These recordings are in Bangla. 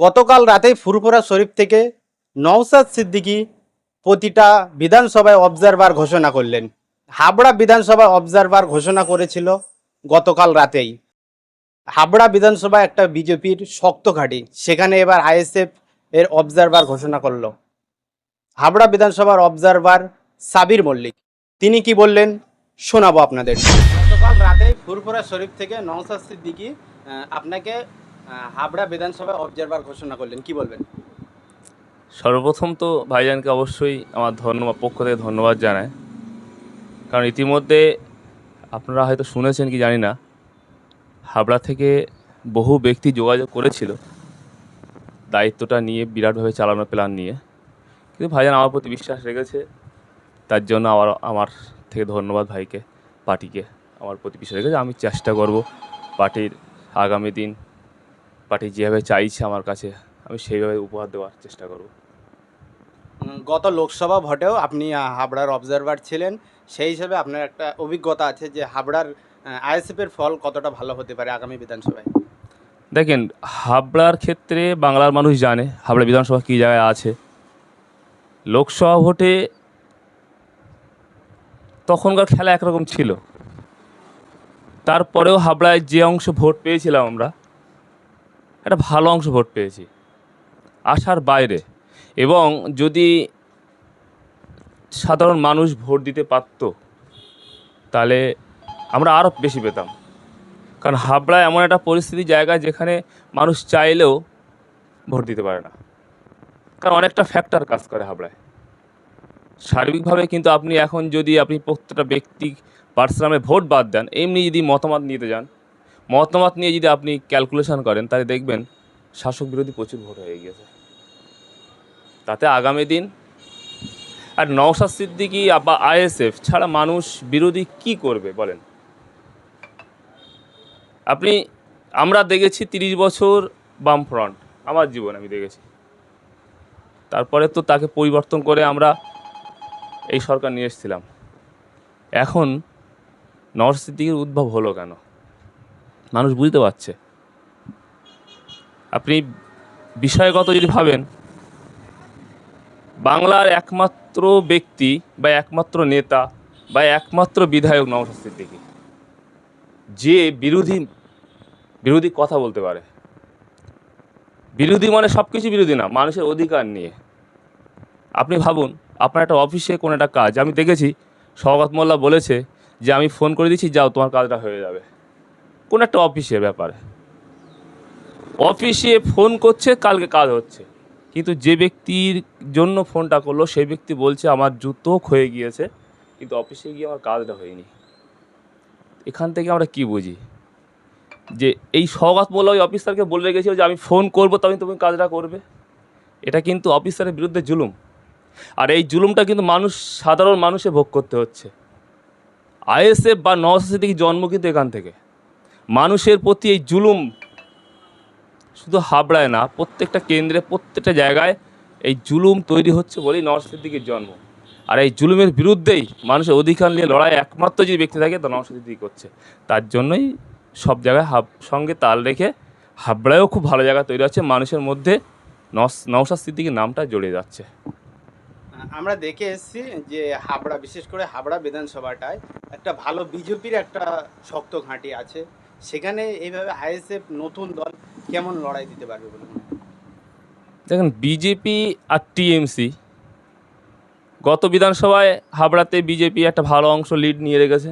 গতকাল রাতে ফুরফুরা শরীফ থেকে নওসাদ সিদ্দিকী প্রতিটা বিধানসভায় অবজারভার ঘোষণা করলেন। হাবড়া বিধানসভায় অবজারভার ঘোষণা করেছিল গতকাল রাতেই। হাবড়া বিধানসভা একটা বিজেপির শক্ত ঘাঁটি, সেখানে এবার আইএসএফ এর অবজারভার ঘোষণা করল। হাবড়া বিধানসভার অবজারভার সাবির মল্লিক। তিনি কি বললেন শোনাবো আপনাদের। গতকাল রাতে ফুরফুরা শরীফ থেকে নওসাদ সিদ্দিকী আপনাকে হাবড়া বিধানসভায় অবজারভার ঘোষণা করলেন, কি বলবেন? সর্বপ্রথম তো ভাইজানকে অবশ্যই আমার ধন্যবাদ, পক্ষ থেকে ধন্যবাদ জানায় কারণ ইতিমধ্যে আপনারা হয়তো শুনেছেন কি জানি না, হাবড়া থেকে বহু ব্যক্তি যোগাযোগ করেছিল দায়িত্বটা নিয়ে, বিরাটভাবে চালানোর প্ল্যান নিয়ে। কিন্তু ভাইজান আমার প্রতি বিশ্বাস রেখেছে, তার জন্য আবার আমার থেকে ধন্যবাদ ভাইকে, পার্টিকে। আমার প্রতি বিশ্বাস রেখেছে, আমি চেষ্টা করব পার্টির আগামী দিন পার্টি যেভাবে চাইছে আমার কাছে আমি সেইভাবে উপহার দেওয়ার চেষ্টা করব। গত লোকসভা ভোটেও আপনি হাবড়ার অবজারভার ছিলেন। সেই হিসেবে আপনার একটা অভিজ্ঞতা আছে যে হাবড়ার আইএসএফ এর ফল কতটা ভালো হতে পারে আগামী বিধানসভায়? দেখেন হাবড়ার ক্ষেত্রে বাংলার মানুষ জানে হাবড়া বিধানসভা কী জায়গায় আছে। লোকসভা ভোটে তখনকার খেলা একরকম ছিল। তারপরেও হাবড়ায় যে অংশ ভোট পেয়েছিলাম আমরা একটা ভালো অংশ ভোট পেয়েছি। আশার বাইরে। এবং যদি সাধারণ মানুষ ভোট দিতে পারত, তাহলে আমরা আরও বেশি পেতাম। কারণ হাবড়া এমন একটা পরিস্থিতি জায়গা যেখানে মানুষ চাইলেও ভোট দিতে পারে না। কারণ অনেকটা ফ্যাক্টর কাজ করে হাবড়ায়। সার্বিকভাবে কিন্তু আপনি এখন যদি আপনি প্রত্যেকটা ব্যক্তি পার্সোনামে ভোট বাদ দেন, এমনি যদি মতামত নিতে যান মতামত নিয়ে যদি আপনি ক্যালকুলেশন করেন, তাহলে দেখবেন শাসক বিরোধী প্রচুর ভোট হয়ে গিয়েছে। তাতে আগামী দিন আর নওশাদ সিদ্দিকি বা আইএসএফ ছাড়া মানুষ বিরোধী কি করবে বলেন? আপনি, আমরা দেখেছি তিরিশ বছর বাম ফ্রন্ট আমার জীবন আমি দেখেছি। তারপরে তো তাকে পরিবর্তন করে আমরা এই সরকার নিয়ে এসেছিলাম। এখন নর্থ সিদ্দিকের উদ্ভব হলো কেন? মানুষ বুঝতে পারছে। আপনি বিষয়গত যদি ভাবেন, বাংলার একমাত্র ব্যক্তি বা একমাত্র নেতা বা একমাত্র বিধায়ক নওশাদ সিদ্দিকী, যে বিরোধী বিরোধী কথা বলতে পারে। বিরোধী মানে সব কিছু বিরোধী না, মানুষের অধিকার নিয়ে। আপনি ভাবুন, আপনার একটা অফিসে কোনো একটা কাজ, আমি দেখেছি সওগাত মোল্লা বলেছে যে, আমি ফোন করে দিচ্ছি, যাও, তোমার কাজটা হয়ে যাবে। কোন একটা অফিসের ব্যাপারে। অফিসে ফোন করছে, কালকে কাজ হচ্ছে। কিন্তু যে ব্যক্তির জন্য ফোনটা করল সেই ব্যক্তি বলছে, আমার জুতো ক্ষয়ে গিয়েছে, কিন্তু অফিসে গিয়ে আমার কাজটা হয়নি। এখান থেকে আমরা কি বুঝি? যে এই সওগাত মোল্লা ওই অফিসারকে বলে রেখেছিল যে আমি ফোন করব তবে তুমি কাজটা করবে। এটা কিন্তু অফিসারের বিরুদ্ধে জুলুম। আর এই জুলুমটা কিন্তু মানুষ, সাধারণ মানুষে ভোগ করতে হচ্ছে। আইএসএফ বা নওসাদ থেকে জন্ম কিন্তু এখান থেকে। মানুষের প্রতি এই জুলুম শুধু হাবড়ায় না, প্রত্যেকটা কেন্দ্রে, প্রত্যেকটা জায়গায় এই জুলুম তৈরি হচ্ছে বলেই নওয়াজ সিদ্দিকির জন্ম। আর এই জুলুমের বিরুদ্ধেই মানুষের অধিকার নিয়ে লড়াই একমাত্র যে ব্যক্তি থাকে, তা নওয়াজ সিদ্দিকি করছে। তার জন্যই সব জায়গায় হাব, সঙ্গে তাল রেখে হাবড়ায়ও খুব ভালো জায়গা তৈরি হচ্ছে। মানুষের মধ্যে নওশাদ সিদ্দিকির নামটা জড়িয়ে যাচ্ছে। আমরা দেখে এসেছি যে হাবড়া, বিশেষ করে হাবড়া বিধানসভাটায় একটা ভালো বিজেপির একটা শক্ত ঘাঁটি আছে। সেখানে এইভাবে আইএসএফ নতুন দল কেমন লড়াই দিতে পারবে বলে মনে? দেখেন, বিজেপি আর টিএমসি গত বিধানসভায় হাবড়াতে বিজেপি একটা ভালো অংশ লিড নিয়ে রেখেছে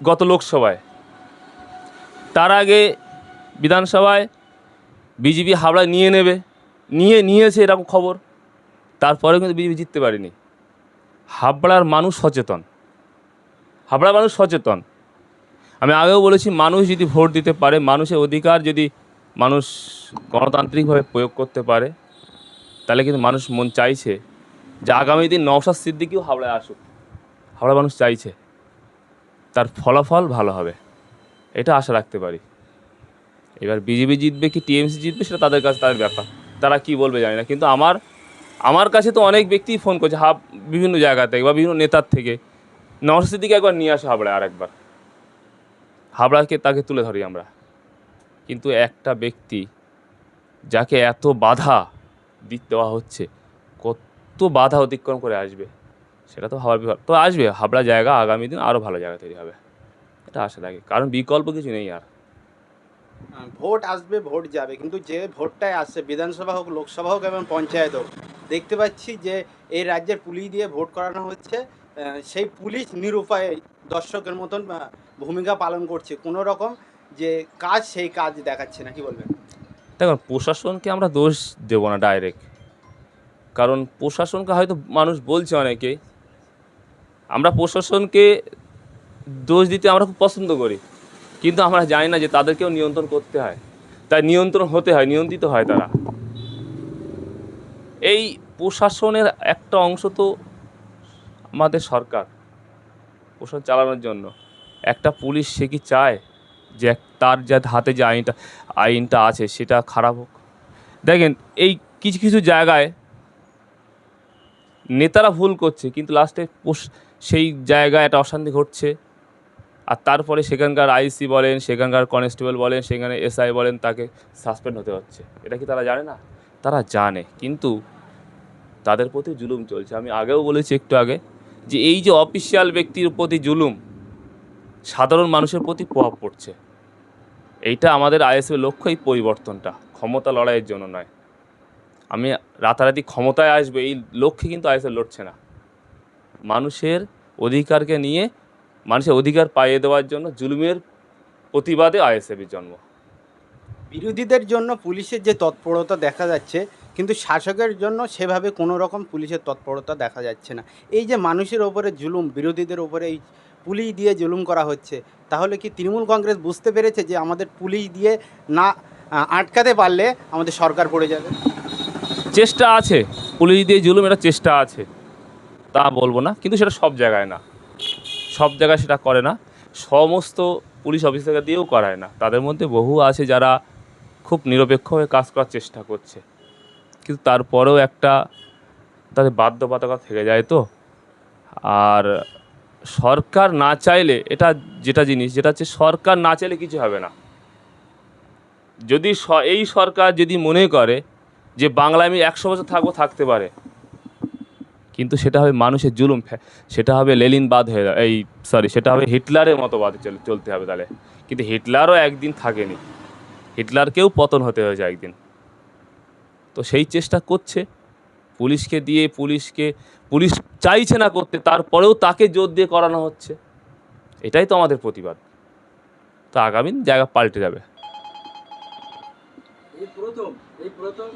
গত লোকসভায়। তার আগে বিধানসভায় বিজেপি হাবড়া নিয়ে নেবে, নিয়ে নিয়েছে এরকম খবর তারপরে কিন্তু বিজেপি জিততে পারেনি। হাবড়ার মানুষ সচেতন, হাবড়ার মানুষ সচেতন। আমি আগেও বলেছি, মানুষ যদি ভোট দিতে পারে, মানুষের অধিকার যদি মানুষ গণতান্ত্রিকভাবে প্রয়োগ করতে পারে, তাহলে কিন্তু মানুষ মন চাইছে যে আগামী দিন নওশাদ সিদ্দিকিও হাওড়ায় আসুক। হাওড়া মানুষ চাইছে, তার ফলাফল ভালো হবে। এটা আশা রাখতে পারি। এবার বিজেপি জিতবে কি টিএমসি জিতবে, সেটা তাদের কাছে তাদের ব্যাপার। তারা কি বলবে জানি না, কিন্তু আমার আমার কাছে তো অনেক ব্যক্তিই ফোন করছে, হাব, বিভিন্ন জায়গা থেকে বা বিভিন্ন নেতার থেকে। নওশাদ সিদ্দিকি একবার নিয়ে আসো হাবড়ায় আরেকবার। হাবড়াকে তাকে তুলে ধরি আমরা। কিন্তু একটা ব্যক্তি যাকে এত বাধা দিতে দেওয়া হচ্ছে, কত বাধা অতিক্রম করে আসবে, সেটা তো হওয়ার ব্যাপার। তো আসবে, হাবড়া জায়গা আগামী দিন আরও ভালো জায়গা তৈরি হবে। এটা আশা থাকে কারণ বিকল্প কিছু নেই আর। ভোট আসবে, ভোট যাবে। কিন্তু যে ভোটটায় আসছে, বিধানসভা হোক, লোকসভা হোক এবং পঞ্চায়েত হোক, দেখতে পাচ্ছি যে এই রাজ্যের পুলিশ দিয়ে ভোট করানো হচ্ছে। সেই পুলিশ নিরুপায় দর্শকের মতন ভূমিকা পালন করছে। কোনো রকম যে কাজ সেই কাজ দেখাচ্ছে না, কি বলবেন? দেখুন, প্রশাসনকে আমরা দোষ দেবো না ডাইরেক্ট কারণ প্রশাসনকে হয়তো মানুষ বলছে অনেকেই আমরা প্রশাসনকে দোষ দিতে আমরা খুব পছন্দ করি। কিন্তু আমরা জানি না যে তাদেরকেও নিয়ন্ত্রণ করতে হয়। তাই নিয়ন্ত্রণ হতে হয়, নিয়ন্ত্রিত হয় তারা। এই প্রশাসনের একটা অংশ তো আমাদের সরকার প্রশাসন চালানোর জন্য। একটা পুলিশ সে কি চায় যে তার যা হাতে যে আইনটা আইনটা আছে সেটা খারাপ হোক? দেখেন, এই কিছু কিছু জায়গায় নেতারা ভুল করছে, কিন্তু লাস্টে সেই জায়গায় একটা অশান্তি ঘটছে। আর তারপরে সেখানকার আইসি বলেন, সেখানকার কনস্টেবল বলেন, সেখানে এসআই বলেন, তাকে সাসপেন্ড হতে হচ্ছে। এটা কি তারা জানে না? তারা জানে, কিন্তু তাদের প্রতি জুলুম চলছে। আমি আগেও বলেছি একটু আগে যে এই যে অফিসিয়াল ব্যক্তির প্রতি জুলুম, সাধারণ মানুষের প্রতি প্রভাব পড়ছে। এইটা আমাদের আইএসএফের লক্ষ্য এই পরিবর্তনটা, ক্ষমতা লড়াইয়ের জন্য নয়। আমি রাতারাতি ক্ষমতায় আসবে, এই লক্ষ্যে কিন্তু আইএসএফ লড়ছে না। মানুষের অধিকারকে নিয়ে, মানুষের অধিকার পাইয়ে দেওয়ার জন্য জুলুমের প্রতিবাদে আইএসএফের জন্ম। বিরোধীদের জন্য পুলিশের যে তৎপরতা দেখা যাচ্ছে কিন্তু শাসকের জন্য সেভাবে কোনো রকম পুলিশের তৎপরতা দেখা যাচ্ছে না। এই যে মানুষের ওপরে জুলুম, বিরোধীদের ওপরে এই পুলিশ দিয়ে জুলুম করা হচ্ছে, তাহলে কি তৃণমূল কংগ্রেস বুঝতে পেরেছে যে আমাদের পুলিশ দিয়ে না আটকাতে পারলে আমাদের সরকার পড়ে যাবে? চেষ্টা আছে, পুলিশ দিয়ে জুলুম এটা চেষ্টা আছে। তা বলব না, কিন্তু সেটা সব জায়গায় না। সব জায়গায় সেটা করে না, সমস্ত পুলিশ অফিসার দিয়েও করায় না। তাদের মধ্যে বহু আছে যারা খুব নিরপেক্ষ হয়ে কাজ করার চেষ্টা করছে। কিন্তু তারপরেও একটা তাদের বাধ্যবাধকতা থেকে যায় তো। আর সরকার না চাইলে এটা যেটা জিনিস, যেটা হচ্ছে সরকার না চাইলে কিছু হবে না। যদি এই সরকার যদি মনে করে যে বাংলায় আমি একশো বছর থাকব, থাকতে পারে। কিন্তু সেটা হবে মানুষের জুলুম সেটা হবে লেলিন বাদ হয়ে এই সরি সেটা হবে হিটলারের মতো বাদে চল- চলতে হবে তাহলে। কিন্তু হিটলারও একদিন থাকেনি। হিটলারকেও পতন হতে হয়েছে একদিন। তো সেই চেষ্টা করছে। পুলিশকে দিয়ে পুলিশকে, পুলিশ চাইছে না করতে, তারপরেও তাকে জোর দিয়ে করানো হচ্ছে। এটাই তো আমাদের প্রতিবাদ। তো আগামী জায়গা পাল্টে যাবে। প্রথম, এই প্রথম